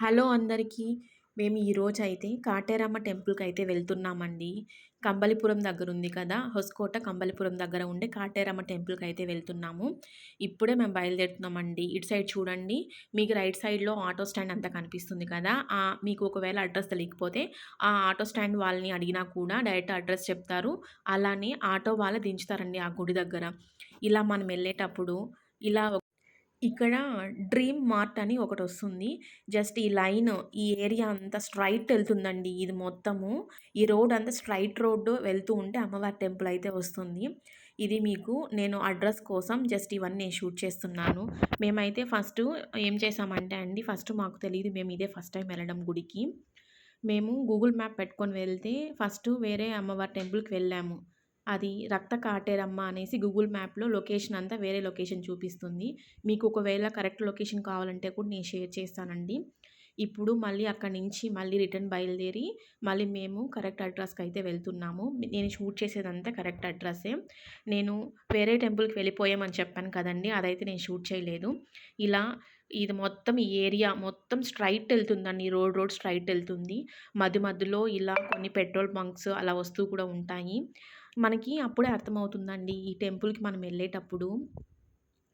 Hello అందరికీ. మేము ఈరోజైతే కాటేరమ్మ టెంపుల్కి అయితే వెళ్తున్నామండి. కంబలిపురం దగ్గర ఉంది కదా హొస్కోట కంబలిపురం దగ్గర ఉండే కాటేరమ్మ టెంపుల్కి అయితే వెళ్తున్నాము. ఇప్పుడే మేము బయలుదేరుతున్నామండి. ఇటు సైడ్ చూడండి మీకు రైట్ సైడ్లో ఆటో స్టాండ్ అంతా కనిపిస్తుంది కదా మీకు ఒకవేళ అడ్రస్ తెలియకపోతే ఆ ఆటో స్టాండ్ వాళ్ళని అడిగినా కూడా డైరెక్ట్ అడ్రస్ చెప్తారు. అలానే ఆటో వాళ్ళు దించుతారండి ఆ గుడి దగ్గర. ఇలా మనం వెళ్ళేటప్పుడు ఇలా ఇక్కడ డ్రీమ్ మార్ట్ అని ఒకటి వస్తుంది జస్ట్ ఈ లైన్ ఈ ఏరియా అంతా స్ట్రైట్ వెళ్తుందండి ఇది మొత్తము. ఈ రోడ్ అంతా స్ట్రైట్ రోడ్డు వెళ్తూ ఉంటే అమ్మవారి టెంపుల్ అయితే వస్తుంది. ఇది మీకు నేను అడ్రస్ కోసం జస్ట్ ఇవన్నీ షూట్ చేస్తున్నాను. మేమైతే ఫస్ట్ ఏం చేసామంటే అండి ఫస్ట్ మాకు తెలియదు మేము ఇదే ఫస్ట్ టైం వెళ్ళడం గుడికి. మేము గూగుల్ మ్యాప్ పెట్టుకొని వెళ్తే ఫస్ట్ వేరే అమ్మవారి టెంపుల్కి వెళ్ళాము. అది రక్త కాటేరమ్మ అనేసి గూగుల్ మ్యాప్లో లొకేషన్ అంతా వేరే లొకేషన్ చూపిస్తుంది. మీకు ఒకవేళ కరెక్ట్ లొకేషన్ కావాలంటే కూడా నేను షేర్ చేస్తానండి. ఇప్పుడు మళ్ళీ అక్కడి నుంచి మళ్ళీ రిటర్న్ బయలుదేరి మళ్ళీ మేము కరెక్ట్ అడ్రస్కి అయితే వెళ్తున్నాము. నేను షూట్ చేసేదంతా కరెక్ట్ అడ్రస్సే నేను వేరే టెంపుల్కి వెళ్ళిపోయామని చెప్పాను కదండి అదైతే నేను షూట్ చేయలేదు. ఇలా ఇది మొత్తం ఈ ఏరియా మొత్తం స్ట్రైట్ వెళ్తుందండి రోడ్ రోడ్ స్ట్రైట్ వెళ్తుంది. మధ్య మధ్యలో ఇలా కొన్ని పెట్రోల్ బంక్స్ అలా వస్తూ కూడా ఉంటాయి. మనకి అప్పుడే అర్థమవుతుందండి. ఈ టెంపుల్కి మనం వెళ్ళేటప్పుడు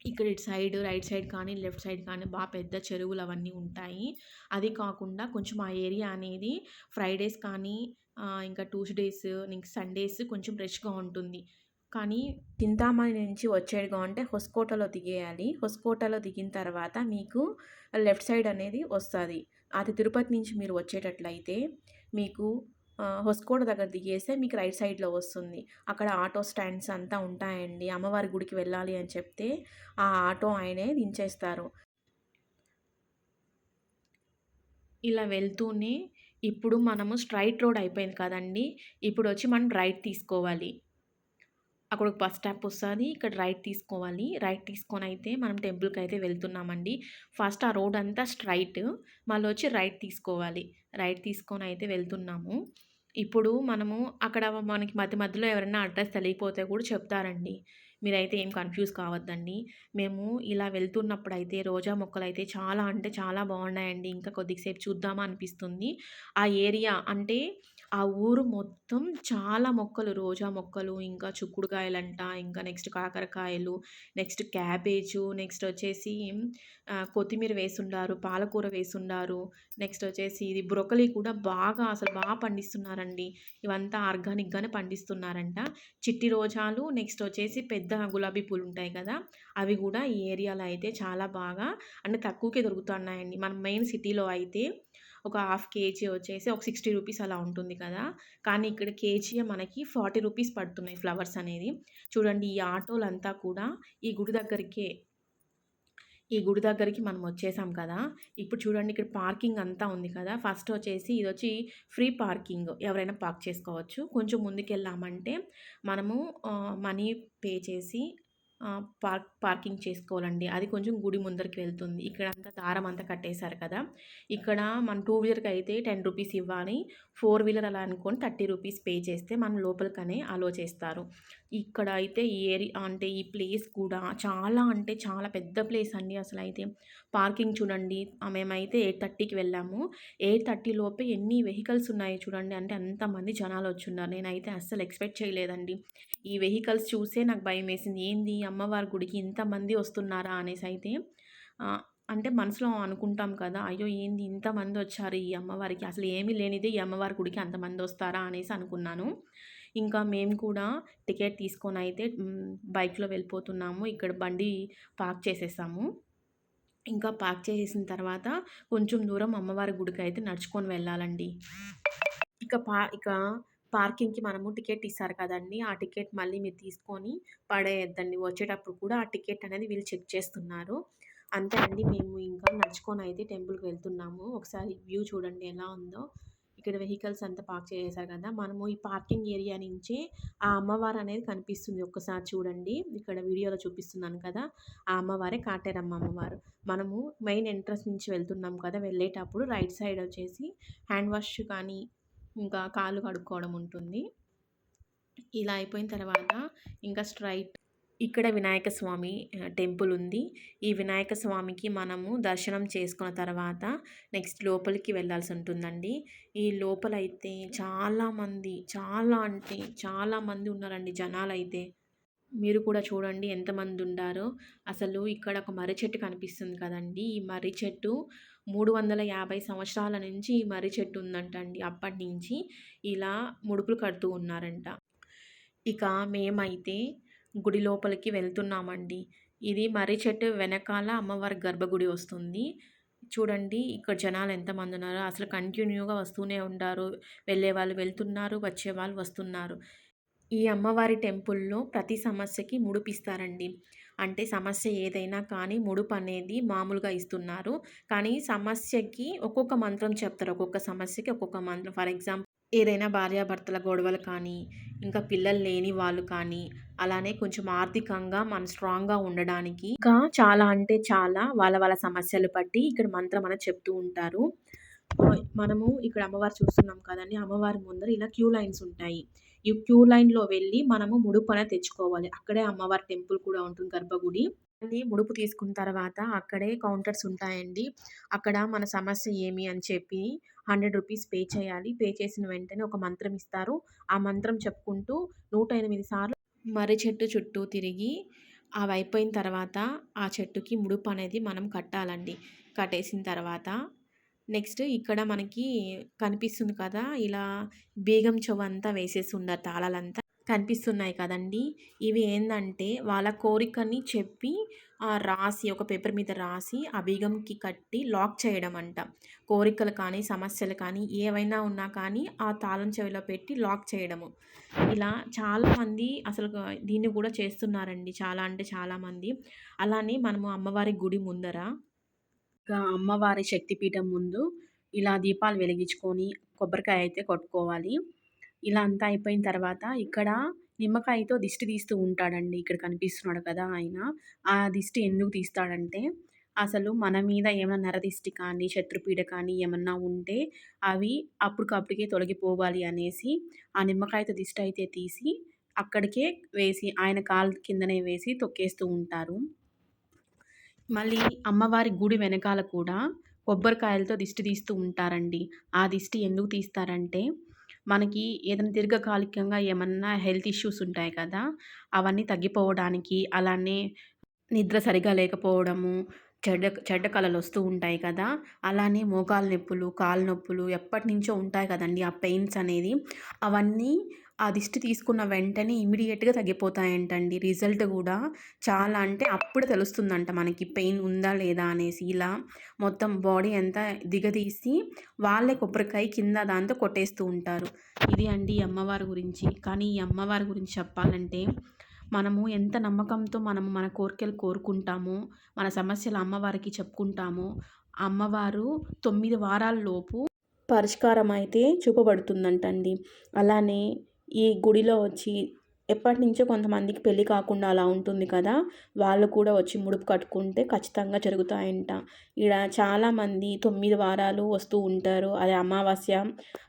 ఇక్కడ ఇటు సైడ్ రైట్ సైడ్ కానీ లెఫ్ట్ సైడ్ కానీ బాగా పెద్ద చెరువులు అవన్నీ ఉంటాయి. అది కాకుండా కొంచెం ఆ ఏరియా అనేది ఫ్రైడేస్ కానీ ఇంకా ట్యూస్డేస్ ఇంకా సండేస్ కొంచెం ఫ్రెష్గా ఉంటుంది. కానీ చింతామణి నుంచి వచ్చేడుగా అంటే హొస్కోటలో దిగేయాలి. హొస్కోటలో దిగిన తర్వాత మీకు లెఫ్ట్ సైడ్ అనేది వస్తుంది. అది తిరుపతి నుంచి మీరు వచ్చేటట్లయితే మీకు హొస్కోడ దగ్గర దిగేస్తే మీకు రైట్ సైడ్లో వస్తుంది. అక్కడ ఆటో స్టాండ్స్ అంతా ఉంటాయండి. అమ్మవారి గుడికి వెళ్ళాలి అని చెప్తే ఆ ఆటో ఆయనే దించేస్తారు. ఇలా వెళ్తూనే ఇప్పుడు మనము స్ట్రైట్ రోడ్ అయిపోయింది కదండి. ఇప్పుడు వచ్చి మనం రైట్ తీసుకోవాలి. అక్కడ ఒక బస్ స్టాప్ వస్తుంది. ఇక్కడ రైట్ తీసుకోవాలి. రైట్ తీసుకొని అయితే మనం టెంపుల్కి అయితే వెళ్తున్నామండి. ఫస్ట్ ఆ రోడ్ అంతా స్ట్రైట్. మళ్ళీ వచ్చి రైట్ తీసుకోవాలి. రైట్ తీసుకొని అయితే వెళ్తున్నాము. ఇప్పుడు మనము అక్కడ మనకి మధ్య మధ్యలో ఎవరైనా అడ్రస్ తెలియకపోతే కూడా చెప్తారండి. మీరైతే ఏం కన్ఫ్యూజ్ కావద్దండి. మేము ఇలా వెళ్తున్నప్పుడు అయితే రోజా మొక్కలు అయితే చాలా అంటే చాలా బాగున్నాయండి. ఇంకా కొద్దిసేపు చూద్దామా అనిపిస్తుంది. ఆ ఏరియా అంటే ఆ ఊరు మొత్తం చాలా మొక్కలు. రోజా మొక్కలు ఇంకా చుక్కుడుకాయలంట ఇంకా నెక్స్ట్ కాకరకాయలు నెక్స్ట్ క్యాబేజు నెక్స్ట్ వచ్చేసి కొత్తిమీర వేసుండారు పాలకూర వేసుండారు నెక్స్ట్ వచ్చేసి ఇది బ్రొకలీ కూడా బాగా అసలు బాగా పండిస్తున్నారండి. ఇవంతా ఆర్గానిక్గానే పండిస్తున్నారంట. చిట్టి రోజాలు నెక్స్ట్ వచ్చేసి పెద్ద గులాబీ పూలు ఉంటాయి కదా అవి కూడా ఈ ఏరియాలో అయితే చాలా బాగా అంటే తక్కువకే దొరుకుతున్నాయండి. మన మెయిన్ సిటీలో అయితే ఒక హాఫ్ కేజీ వచ్చేసి ఒక సిక్స్టీ రూపీస్ అలా ఉంటుంది కదా. కానీ ఇక్కడ కేజీ మనకి ఫార్టీ రూపీస్ పడుతున్నాయి ఫ్లవర్స్ అనేది. చూడండి ఈ ఆటోలంతా కూడా ఈ గుడి దగ్గరికే ఈ గుడి దగ్గరికి మనం వచ్చేసాం కదా. ఇప్పుడు చూడండి ఇక్కడ పార్కింగ్ అంతా ఉంది కదా. ఫస్ట్ వచ్చేసి ఇది వచ్చి ఫ్రీ పార్కింగ్. ఎవరైనా పార్క్ చేసుకోవచ్చు. కొంచెం ముందుకు వెళ్ళామంటే మనము మనీ పే చేసి పార్క్ పార్కింగ్ చేసుకోవాలండి. అది కొంచెం గుడి ముందరికి వెళ్తుంది. ఇక్కడ అంతా దారం అంతా కట్టేశారు కదా. ఇక్కడ మన టూ వీలర్కి అయితే టెన్ రూపీస్ ఇవ్వాలి. ఫోర్ వీలర్ అలా అనుకొని థర్టీ రూపీస్ పే చేస్తే మనం లోపలికనే అలో చేస్తారు. ఇక్కడ అయితే ఈ ఏరియా అంటే ఈ ప్లేస్ కూడా చాలా అంటే చాలా పెద్ద ప్లేస్ అండి అసలు అయితే. పార్కింగ్ చూడండి మేమైతే ఎయిట్ థర్టీకి వెళ్ళాము. ఎయిట్ థర్టీ లోపే ఎన్ని వెహికల్స్ ఉన్నాయో చూడండి అంటే అంతమంది జనాలు వచ్చున్నారు. నేనైతే అస్సలు ఎక్స్పెక్ట్ చేయలేదండి. ఈ వెహికల్స్ చూసే నాకు భయం వేసింది ఏంది అమ్మవారి గుడికి ఇంతమంది వస్తున్నారా అనేసి అయితే అంటే మనసులో అనుకుంటాం కదా అయ్యో! ఏంది ఇంతమంది వచ్చారు ఈ అమ్మవారికి? అసలు ఏమీ లేనిదే ఈ అమ్మవారి గుడికి అంతమంది వస్తారా? అనేసి అనుకున్నాను. ఇంకా మేము కూడా టికెట్ తీసుకొని అయితే బైక్లో వెళ్ళిపోతున్నాము. ఇక్కడ బండి పార్క్ చేసేసాము. ఇంకా పార్క్ చేసేసిన తర్వాత కొంచెం దూరం అమ్మవారి గుడికి అయితే నడుచుకొని వెళ్ళాలండి. ఇక పా ఇక పార్కింగ్కి మనము టికెట్ ఇస్తారు కదండి. ఆ టికెట్ మళ్ళీ మీరు తీసుకొని పడేయద్దండి. వచ్చేటప్పుడు కూడా ఆ టికెట్ అనేది వీళ్ళు చెక్ చేస్తున్నారు. అంతే అండి. మేము ఇంకా నడుచుకొని అయితే టెంపుల్కి వెళ్తున్నాము. ఒకసారి వ్యూ చూడండి ఎలా ఉందో. ఇక్కడ వెహికల్స్ అంతా పార్క్ చేసేసారు కదా! మనము ఈ పార్కింగ్ ఏరియా నుంచి ఆ అమ్మవారు అనేది కనిపిస్తుంది. ఒక్కసారి చూడండి. ఇక్కడ వీడియోలో చూపిస్తున్నాను కదా! ఆ అమ్మవారే కాటేరమ్మ అమ్మవారు. మనము మెయిన్ ఎంట్రన్స్ నుంచి వెళ్తున్నాం కదా! వెళ్ళేటప్పుడు రైట్ సైడ్ వచ్చేసి హ్యాండ్ వాష్ కానీ ఇంకా కాళ్ళు కడుక్కోవడం ఉంటుంది. ఇలా అయిపోయిన తర్వాత ఇంకా స్ట్రైట్ ఇక్కడ వినాయక స్వామి టెంపుల్ ఉంది. ఈ వినాయక స్వామికి మనము దర్శనం చేసుకున్న తర్వాత నెక్స్ట్ లోపలికి వెళ్ళాల్సి ఉంటుందండి. ఈ లోపలైతే చాలామంది చాలా అంటే చాలామంది ఉన్నారండి జనాలు అయితే మీరు కూడా చూడండి ఎంతమంది ఉండారో. అసలు ఇక్కడ ఒక మర్రి చెట్టు కనిపిస్తుంది కదండి ఈ మర్రి చెట్టు 350 సంవత్సరాల నుంచి ఈ మర్రి చెట్టు ఉందంటండి. అప్పటినుంచి ఇలా ముడుపులు కడుతూ ఉన్నారంట. ఇక మేమైతే గుడి లోపలికి వెళ్తున్నామండి. ఇది మర్రి చెట్టు వెనకాల అమ్మవారి గర్భగుడి వస్తుంది. చూడండి ఇక్కడ జనాలు ఎంతమంది ఉన్నారో. అసలు కంటిన్యూగా వస్తూనే ఉంటారు వెళ్ళే వాళ్ళు వెళ్తున్నారు. వచ్చే వాళ్ళు వస్తున్నారు. ఈ అమ్మవారి టెంపుల్‌లో ప్రతి సమస్యకి ముడుపిస్తారండి. అంటే సమస్య ఏదైనా కానీ ముడుపు అనేది మామూలుగా ఇస్తున్నారు. కానీ సమస్యకి ఒక్కొక్క మంత్రం చెప్తారు. ఒక్కొక్క సమస్యకి ఒక్కొక్క మంత్రం. ఫర్ ఎగ్జాంపుల్ ఏదైనా భార్యాభర్తల గొడవలు కానీ, ఇంకా పిల్లలు లేని వాళ్ళు కానీ, అలానే కొంచెం ఆర్థికంగా మనం స్ట్రాంగ్‌గా ఉండడానికి ఇంకా చాలా అంటే చాలా వాళ్ళ వాళ్ళ సమస్యలు బట్టి ఇక్కడ మంత్రం అనేది చెప్తూ ఉంటారు. మనము ఇక్కడ అమ్మవారు చూస్తున్నాం కదండి అమ్మవారి ముందర ఇలా క్యూ లైన్స్ ఉంటాయి. ఈ క్యూ లైన్‌లో వెళ్ళి మనము ముడుపు అనేది తెచ్చుకోవాలి. అక్కడే అమ్మవారి టెంపుల్ కూడా ఉంటుంది గర్భగుడి. మళ్ళీ ముడుపు తీసుకున్న తర్వాత అక్కడే కౌంటర్స్ ఉంటాయండి. అక్కడ మన సమస్య ఏమి అని చెప్పి హండ్రెడ్ రూపీస్ పే చేయాలి. పే చేసిన వెంటనే ఒక మంత్రం ఇస్తారు. ఆ మంత్రం చెప్పుకుంటూ 108 సార్లు మర్రి చెట్టు చుట్టూ తిరిగి అవి అయిపోయిన తర్వాత ఆ చెట్టుకి ముడుపు అనేది మనం కట్టాలండి. కట్టేసిన తర్వాత నెక్స్ట్ ఇక్కడ మనకి కనిపిస్తుంది కదా! ఇలా బీగం చెవంతా వేసేసి ఉన్నారు తాళాలంతా. కనిపిస్తున్నాయి కదండీ! ఇవి ఏంటంటే వాళ్ళ కోరికని చెప్పి ఆ రాసి ఒక పేపర్ మీద రాసి ఆ బీగంకి కట్టి లాక్ చేయడం అంట. కోరికలు కానీ, సమస్యలు కానీ ఏవైనా ఉన్నా కానీ ఆ తాళం చెవిలో పెట్టి లాక్ చేయడము. ఇలా చాలామంది అసలు దీన్ని కూడా చేస్తున్నారండి. చాలా అంటే చాలామంది. అలానే మనము అమ్మవారి గుడి ముందర అమ్మవారి శక్తిపీఠం ముందు ఇలా దీపాలు వెలిగించుకొని కొబ్బరికాయ అయితే కొట్టుకోవాలి. ఇలా అంతా అయిపోయిన తర్వాత ఇక్కడ నిమ్మకాయతో దిష్టి తీస్తూ ఉంటాడండి. ఇక్కడ కనిపిస్తున్నాడు కదా ఆయన. ఆ దిష్టి ఎందుకు తీస్తాడంటే అసలు మన మీద ఏమైనా నరదిష్టి కానీ, శత్రుపీడ కానీ ఏమన్నా ఉంటే అవి అప్పటికప్పటికే తొలగిపోవాలి అనేసి ఆ నిమ్మకాయతో దిష్టి అయితే తీసి అక్కడికే వేసి ఆయన కాలు కిందనే వేసి తొక్కేస్తూ ఉంటారు. మళ్ళీ అమ్మవారి గుడి వెనకాల కూడా కొబ్బరికాయలతో దిష్టి తీస్తూ ఉంటారండి. ఆ దిష్టి ఎందుకు తీస్తారంటే మనకి ఏదైనా దీర్ఘకాలికంగా ఏమన్నా హెల్త్ ఇష్యూస్ ఉంటాయి కదా! అవన్నీ తగ్గిపోవడానికి అలానే నిద్ర సరిగా లేకపోవడము, చెడ్డ చెడ్డ కలలొస్తూ ఉంటాయి కదా! అలానే మోకాలు నొప్పులు, కాళ్ళ నొప్పులు ఎప్పటినుంచో ఉంటాయి కదండీ! ఆ పెయిన్స్ అనేది అవన్నీ ఆ దిష్టి తీసుకున్న వెంటనే ఇమ్మీడియేట్‌గా తగ్గిపోతాయంటండి. రిజల్ట్ కూడా చాలా అంటే అప్పుడు తెలుస్తుందంట మనకి పెయిన్ ఉందా లేదా అనేసి. ఇలా మొత్తం బాడీ అంతా దిగదీసి వాళ్ళే కొబ్బరికాయ కింద దాంతో కొట్టేస్తూ ఉంటారు. ఇది అండి ఈ అమ్మవారి గురించి. కానీ ఈ అమ్మవారి గురించి చెప్పాలంటే మనము ఎంత నమ్మకంతో మనము మన కోరికలు కోరుకుంటామో, మన సమస్యలు అమ్మవారికి చెప్పుకుంటామో, అమ్మవారు తొమ్మిది వారాల లోపు పరిష్కారం అయితే చూపబడుతుందంటండి. అలానే ఈ గుడిలో వచ్చి ఎప్పటినుంచో కొంతమందికి పెళ్ళి కాకుండా అలా ఉంటుంది కదా! వాళ్ళు కూడా వచ్చి ముడుపు కట్టుకుంటే ఖచ్చితంగా జరుగుతాయంట. ఇక్కడ చాలామంది తొమ్మిది వారాలు వస్తూ ఉంటారు. అదే అమావాస్య,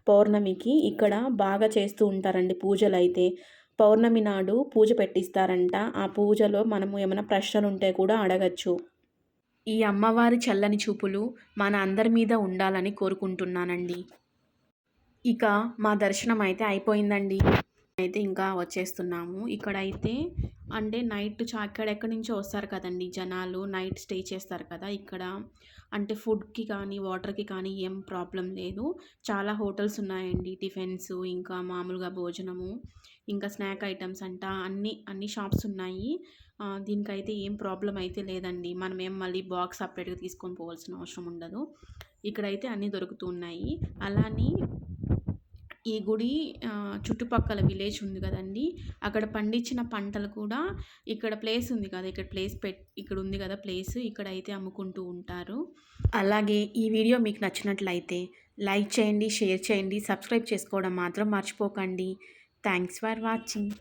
పౌర్ణమికి ఇక్కడ బాగా చేస్తూ ఉంటారండి పూజలు అయితే పౌర్ణమి నాడు పూజ పెట్టిస్తారంట. ఆ పూజలో మనము ఏమైనా ప్రశ్నలు ఉంటే కూడా అడగచ్చు ఈ అమ్మవారి చల్లని చూపులు మన అందరి మీద ఉండాలని కోరుకుంటున్నానండి. ఇక మా దర్శనం అయితే అయిపోయిందండి. అయితే ఇంకా వచ్చేస్తున్నాము. ఇక్కడైతే అంటే నైట్ చా ఎక్కడెక్కడి నుంచో వస్తారు కదండి జనాలు. నైట్ స్టే చేస్తారు కదా! ఇక్కడ అంటే ఫుడ్‌కి కానీ, వాటర్‌కి కానీ ఏం ప్రాబ్లం లేదు. చాలా హోటల్స్ ఉన్నాయండి. టిఫిన్స్ ఇంకా మామూలుగా భోజనము, ఇంకా స్నాక్ ఐటమ్స్ అంట అన్ని అన్ని షాప్స్ ఉన్నాయి. దీనికైతే ఏం ప్రాబ్లం అయితే లేదండి. మనం ఏం మళ్ళీ బాక్స్ సపరేట్గా తీసుకొని పోవాల్సిన అవసరం ఉండదు. ఇక్కడైతే అన్నీ దొరుకుతూ ఉన్నాయి. అలానే ఈ గుడి చుట్టుపక్కల విలేజ్ ఉంది కదండీ! అక్కడ పండించిన పంటలు కూడా ఇక్కడ ప్లేస్ ఉంది కదా! ఇక్కడ ప్లేస్ పెట్ ఇక్కడ ఉంది కదా ప్లేస్ ఇక్కడైతే అమ్ముకుంటూ ఉంటారు. అలాగే ఈ వీడియో మీకు నచ్చినట్లయితే లైక్ చేయండి, షేర్ చేయండి, సబ్స్క్రైబ్ చేసుకోవడం మాత్రం మర్చిపోకండి. Thanks for watching.